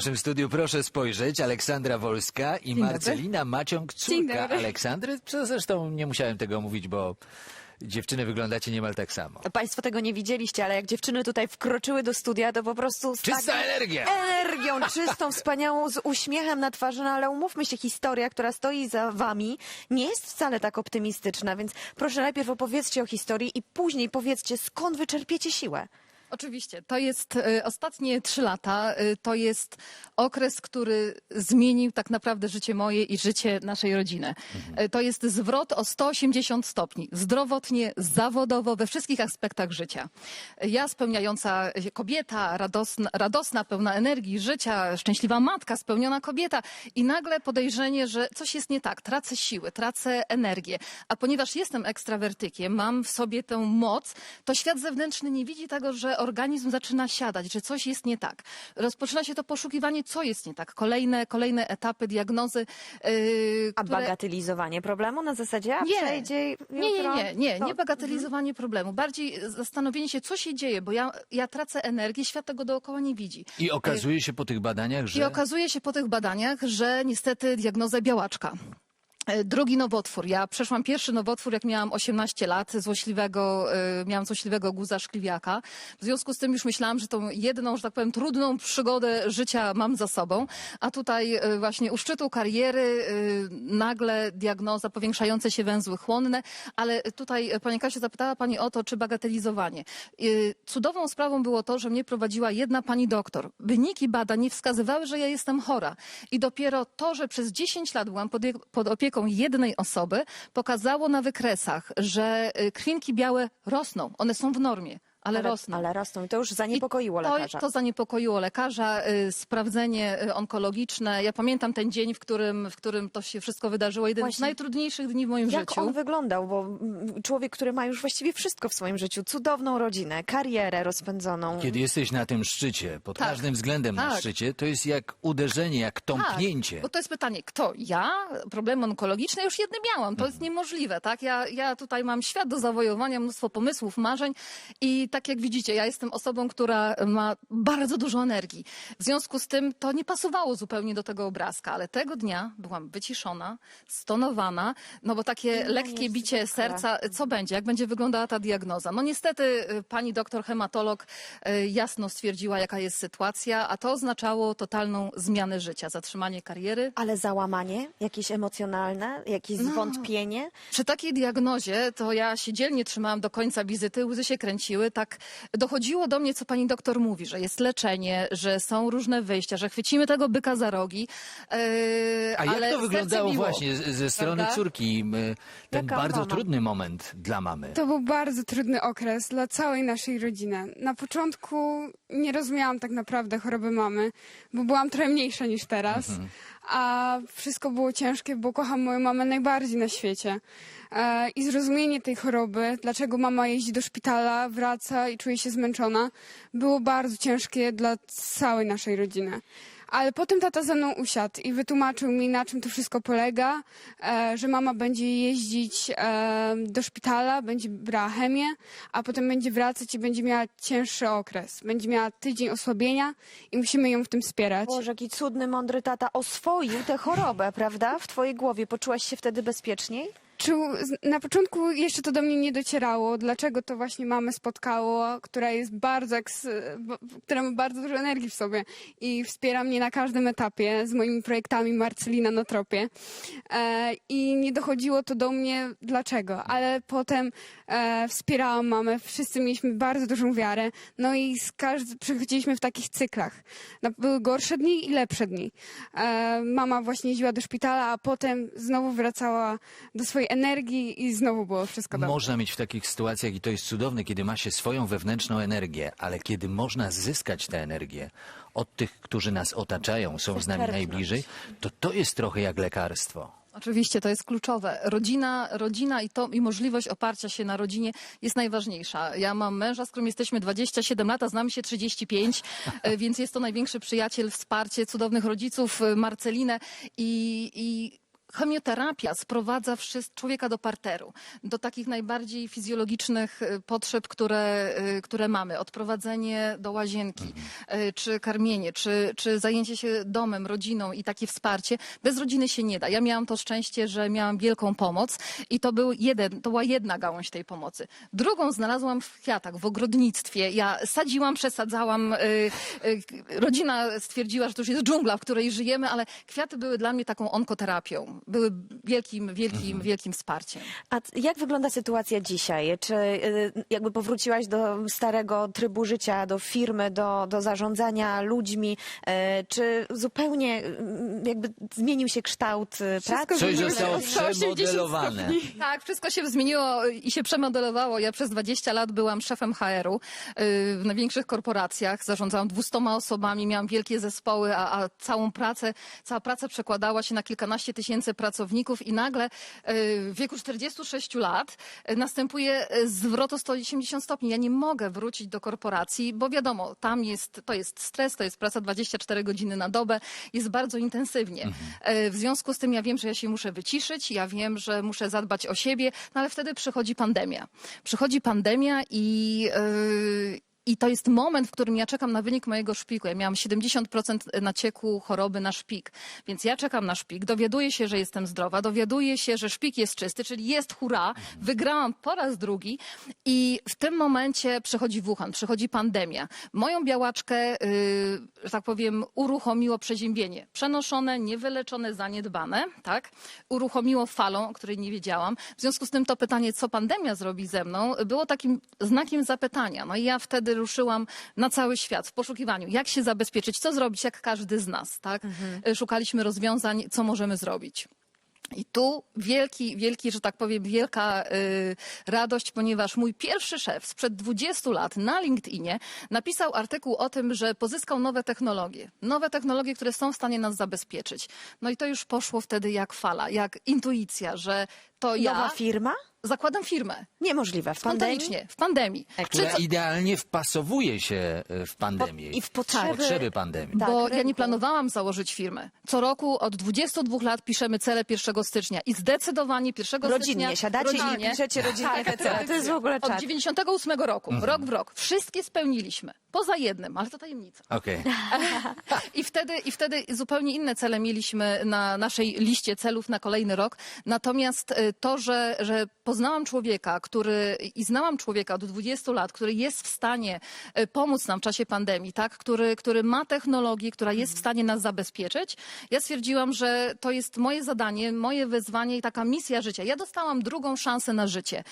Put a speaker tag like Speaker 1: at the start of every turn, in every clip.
Speaker 1: W naszym studiu proszę spojrzeć, Aleksandra Wolska i. Marcelina Maciąg, córka. Aleksandry. Co Zresztą nie musiałem tego mówić, bo dziewczyny wyglądacie niemal tak samo.
Speaker 2: Państwo tego nie widzieliście, ale jak dziewczyny tutaj wkroczyły do studia, to po prostu... z
Speaker 1: Czysta
Speaker 2: taką
Speaker 1: energia!
Speaker 2: Energią czystą, wspaniałą, z uśmiechem na twarzy, no ale umówmy się, historia, która stoi za wami, nie jest wcale tak optymistyczna, więc proszę najpierw opowiedzcie o historii i później powiedzcie, skąd wy czerpiecie siłę.
Speaker 3: Oczywiście. To jest e, ostatnie trzy lata. e, To jest okres, który zmienił tak naprawdę życie moje i życie naszej rodziny. E, To jest zwrot o 180 stopni. Zdrowotnie, zawodowo, we wszystkich aspektach życia. Ja spełniająca kobieta, radosna, radosna, pełna energii, życia, szczęśliwa matka, spełniona kobieta i nagle podejrzenie, że coś jest nie tak. Tracę siły, tracę energię. A ponieważ jestem ekstrawertykiem, mam w sobie tę moc, to świat zewnętrzny nie widzi tego, że organizm zaczyna siadać, że coś jest nie tak. Rozpoczyna się to poszukiwanie, co jest nie tak. Kolejne, kolejne etapy diagnozy. Yy,
Speaker 2: A
Speaker 3: które...
Speaker 2: bagatelizowanie problemu na zasadzie, a
Speaker 3: Nie.
Speaker 2: przejdzie
Speaker 3: Nie, nie,
Speaker 2: jutro,
Speaker 3: nie, nie,
Speaker 2: to-
Speaker 3: nie bagatelizowanie problemu. Bardziej zastanowienie się, co się dzieje, bo ja, ja tracę energię, świat tego dookoła nie widzi.
Speaker 1: I okazuje się po tych badaniach,
Speaker 3: I
Speaker 1: że
Speaker 3: okazuje się po tych badaniach, że niestety diagnoza białaczka. E, Drugi nowotwór. Ja przeszłam pierwszy nowotwór, jak miałam 18 lat, złośliwego, e, miałam złośliwego guza szkliwiaka. W związku z tym już myślałam, że tą jedną, że tak powiem, trudną przygodę życia mam za sobą. A tutaj e, właśnie u szczytu kariery nagle diagnoza powiększające się węzły chłonne, ale tutaj Pani Kasiu zapytała Pani o to, czy bagatelizowanie. Cudową sprawą było to, że mnie prowadziła jedna pani doktor. Wyniki badań nie wskazywały, że ja jestem chora. I dopiero to, że przez 10 lat byłam pod, pod opieką jednej osoby, pokazało na wykresach, że y, krwinki białe rosną. One są w normie, ale, rosną.
Speaker 2: Ale rosną i to już zaniepokoiło
Speaker 3: I to,
Speaker 2: lekarza.
Speaker 3: To zaniepokoiło lekarza, y, sprawdzenie y, onkologiczne. Ja pamiętam ten dzień, w którym, w którym to się wszystko wydarzyło. Jeden z
Speaker 2: Właśnie.
Speaker 3: najtrudniejszych dni w moim
Speaker 2: Jak
Speaker 3: życiu.
Speaker 2: on wyglądał? Bo mm, człowiek, który ma już właściwie wszystko w swoim życiu, cudowną rodzinę, karierę rozpędzoną.
Speaker 1: kiedy jesteś na tym szczycie, pod
Speaker 3: Tak.
Speaker 1: każdym względem na
Speaker 3: Tak.
Speaker 1: szczycie, to jest jak uderzenie, jak tąpnięcie.
Speaker 3: Tak, bo to jest pytanie, kto? Ja? Problemy onkologiczne już jedne miałam. To
Speaker 1: Mhm.
Speaker 3: jest niemożliwe, tak? Ja, ja tutaj mam świat do zawojowania, mnóstwo pomysłów, marzeń i tak jak widzicie, ja jestem osobą, która ma bardzo dużo energii. W związku z tym to nie pasowało zupełnie do tego obrazka, ale tego dnia byłam wyciszona, stonowana, no bo takie
Speaker 2: No,
Speaker 3: lekkie bicie serca, co będzie, jak będzie wyglądała ta diagnoza? No niestety y, pani doktor hematolog y, jasno stwierdziła, jaka jest sytuacja, a to oznaczało totalną zmianę życia, zatrzymanie kariery.
Speaker 2: Ale załamanie jakieś emocjonalne, jakieś
Speaker 3: No.
Speaker 2: zwątpienie.
Speaker 3: Przy takiej diagnozie to ja się dzielnie trzymałam do końca wizyty, łzy się kręciły, tak dochodziło do mnie, co pani doktor mówi, że jest leczenie, że są różne wyjścia, że chwycimy tego byka za rogi. Yy,
Speaker 1: A jak
Speaker 3: ale
Speaker 1: to wyglądało
Speaker 3: biło.
Speaker 1: właśnie ze strony
Speaker 3: Prawda?
Speaker 1: córki? m, Ten
Speaker 2: Jaka
Speaker 1: bardzo
Speaker 2: mama?
Speaker 1: trudny moment dla mamy.
Speaker 4: To był bardzo trudny okres dla całej naszej rodziny. Na początku nie rozumiałam tak naprawdę choroby mamy, bo byłam trochę mniejsza niż teraz. A wszystko było ciężkie, bo kocham moją mamę najbardziej na świecie. E, I zrozumienie tej choroby, dlaczego mama jeździ do szpitala, wraca i czuje się zmęczona, było bardzo ciężkie dla całej naszej rodziny. Ale potem tata ze mną usiadł i wytłumaczył mi, na czym to wszystko polega, e, że mama będzie jeździć e, do szpitala, będzie brała chemię, a potem będzie wracać i będzie miała cięższy okres. Będzie miała tydzień osłabienia i musimy ją w tym wspierać.
Speaker 2: Boże, jaki cudny, mądry tata oswoił tę chorobę, prawda? W twojej głowie poczułaś się wtedy bezpieczniej?
Speaker 4: Czuł, na początku jeszcze to do mnie nie docierało, dlaczego to właśnie mamę spotkało, która jest bardzo, która ma bardzo dużo energii w sobie i wspiera mnie na każdym etapie z moimi projektami Marcelina na tropie. E, I nie dochodziło to do mnie dlaczego, ale potem e, wspierałam mamę, wszyscy mieliśmy bardzo dużą wiarę, no i z każd- przechodziliśmy w takich cyklach. No, były gorsze dni i lepsze dni. E, mama właśnie jeździła do szpitala, a potem znowu wracała do swojej energii i znowu było wszystko dobrze.
Speaker 1: Można mieć w takich sytuacjach, i to jest cudowne, kiedy ma się swoją wewnętrzną energię, ale kiedy można zyskać tę energię od tych, którzy nas otaczają, są z nami najbliżej, to to jest trochę jak lekarstwo.
Speaker 3: Oczywiście, to jest kluczowe. Rodzina, rodzina i, to, i możliwość oparcia się na rodzinie jest najważniejsza. Ja mam męża, z którym jesteśmy 27 lat, a znamy się 35, e, więc jest to największy przyjaciel, wsparcie cudownych rodziców, Marcelinę i, i chemioterapia sprowadza człowieka do parteru, do takich najbardziej fizjologicznych y, potrzeb, które, y, które mamy. Odprowadzenie do łazienki, y, czy karmienie, czy, czy zajęcie się domem, rodziną i takie wsparcie. Bez rodziny się nie da. Ja miałam to szczęście, że miałam wielką pomoc i to, był jeden, to była jedna gałąź tej pomocy. Drugą znalazłam w kwiatach, w ogrodnictwie. Ja sadziłam, przesadzałam. Rodzina stwierdziła, że to już jest dżungla, w której żyjemy, ale kwiaty były dla mnie taką onkoterapią. Były wielkim, wielkim, wielkim wsparciem.
Speaker 2: A jak wygląda sytuacja dzisiaj? Czy y, jakby powróciłaś do starego trybu życia, do firmy, do, do zarządzania ludźmi? y, Czy zupełnie y, jakby zmienił się kształt y, pracy?
Speaker 1: Coś
Speaker 4: zmieniło się
Speaker 1: zostało
Speaker 4: o 180
Speaker 1: przemodelowane.
Speaker 3: Tak, wszystko się zmieniło i się przemodelowało. Ja przez 20 lat byłam szefem HR-u w największych korporacjach. Zarządzałam 200 osobami, miałam wielkie zespoły, a, a całą pracę, cała praca przekładała się na kilkanaście tysięcy pracowników i nagle yy, w wieku 46 lat yy, następuje yy, zwrot o 180 stopni. Ja nie mogę wrócić do korporacji, bo wiadomo, tam jest, to jest stres, to jest praca 24 godziny na dobę, jest bardzo intensywnie. Yy, W związku z tym ja wiem, że ja się muszę wyciszyć, ja wiem, że muszę zadbać o siebie, no ale wtedy przychodzi pandemia. Przychodzi pandemia i, yy, i to jest moment, w którym ja czekam na wynik mojego szpiku. Ja miałam 70% nacieku choroby na szpik, więc ja czekam na szpik, dowiaduję się, że jestem zdrowa, dowiaduję się, że szpik jest czysty, czyli jest hura, wygrałam po raz drugi i w tym momencie przychodzi Wuhan, przychodzi pandemia. Moją białaczkę, yy, że tak powiem, uruchomiło przeziębienie. Przenoszone, niewyleczone, zaniedbane, tak? Uruchomiło falą, o której nie wiedziałam. W związku z tym to pytanie, co pandemia zrobi ze mną, było takim znakiem zapytania. No i ja wtedy ruszyłam na cały świat w poszukiwaniu, jak się zabezpieczyć, co zrobić, jak każdy z nas, tak? Y, Szukaliśmy rozwiązań, co możemy zrobić. I tu wielki, wielki, że tak powiem, wielka y, radość, ponieważ mój pierwszy szef sprzed 20 lat na LinkedInie napisał artykuł o tym, że pozyskał nowe technologie. Nowe technologie, które są w stanie nas zabezpieczyć. No i to już poszło wtedy jak fala, jak intuicja, że to ja
Speaker 2: Nowa firma?
Speaker 3: Zakładam firmę.
Speaker 2: Niemożliwe. W pandemii?
Speaker 3: Spontanicznie, w pandemii.
Speaker 1: Która idealnie wpasowuje się e, w pandemię.
Speaker 2: I w potrzeby.
Speaker 1: potrzeby pandemii.
Speaker 2: Tak,
Speaker 3: bo ja nie planowałam założyć firmy. Co roku od 22 lat piszemy cele 1 stycznia i zdecydowanie 1 stycznia
Speaker 2: Rodzinnie siadacie
Speaker 3: rodzinnie,
Speaker 2: i piszecie rodzinnie te cele. To jest w ogóle
Speaker 3: od
Speaker 2: czad.
Speaker 3: 98 roku, rok w rok. Wszystkie spełniliśmy. Poza jednym, ale to tajemnica.
Speaker 1: Okej.
Speaker 3: I wtedy, I wtedy zupełnie inne cele mieliśmy na naszej liście celów na kolejny rok. Natomiast y, to, że, że poznałam człowieka, który i znałam człowieka od 20 lat, który jest w stanie y, pomóc nam w czasie pandemii, tak? który, który ma technologię, która jest w stanie nas zabezpieczyć, ja stwierdziłam, że to jest moje zadanie, moje wyzwanie i taka misja życia. Ja dostałam drugą szansę na życie,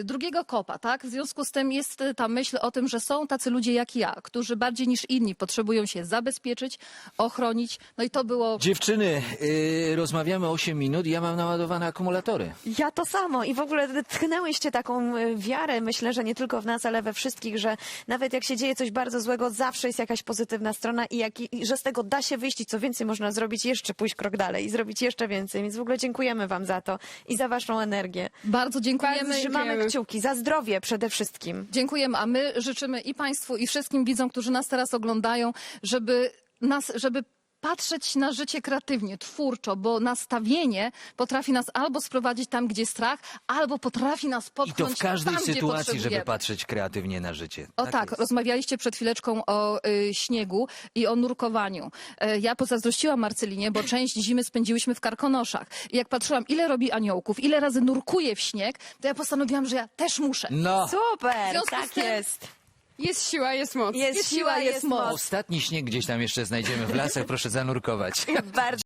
Speaker 3: y, drugiego kopa, tak? W związku z tym jest y, ta myśl o tym, że są tacy ludzie jak ja, którzy bardziej niż inni potrzebują się zabezpieczyć, ochronić. No i to było
Speaker 1: Dziewczyny, y, rozmawiamy 8 minut, ja mam naładowane akumulatory.
Speaker 2: Ja to samo i w ogóle tchnęłyście taką y, wiarę, myślę, że nie tylko w nas, ale we wszystkich, że nawet jak się dzieje coś bardzo złego, zawsze jest jakaś pozytywna strona i, jak, i że z tego da się wyjść i co więcej można zrobić, jeszcze pójść krok dalej i zrobić jeszcze więcej. Więc w ogóle dziękujemy wam za to i za waszą energię.
Speaker 3: bardzo dziękujemy.
Speaker 4: Bardzo
Speaker 2: Trzymamy kciuki za zdrowie przede wszystkim.
Speaker 3: Dziękujemy, a my życzymy i Państwu, i wszystkim widzom, którzy nas teraz oglądają, żeby nas, żeby patrzeć na życie kreatywnie, twórczo, bo nastawienie potrafi nas albo sprowadzić tam, gdzie strach, albo potrafi nas
Speaker 1: I to w każdej
Speaker 3: tam, gdzie
Speaker 1: sytuacji, żeby
Speaker 3: potrzebujemy.
Speaker 1: patrzeć kreatywnie na życie.
Speaker 3: O tak,
Speaker 1: jest.
Speaker 3: rozmawialiście przed chwileczką o y, śniegu i o nurkowaniu. E, ja pozazdrościłam Marcelinie, bo część zimy spędziłyśmy w Karkonoszach. I jak patrzyłam, ile robi aniołków, ile razy nurkuje w śnieg, to ja postanowiłam, że ja też muszę.
Speaker 1: No,
Speaker 3: W
Speaker 2: Super,
Speaker 3: związku
Speaker 2: tak
Speaker 3: tym-
Speaker 2: jest.
Speaker 4: Jest siła, jest moc.
Speaker 2: Jest siła, jest moc.
Speaker 1: ostatni śnieg gdzieś tam jeszcze znajdziemy w lasach, proszę zanurkować.
Speaker 2: Bardzo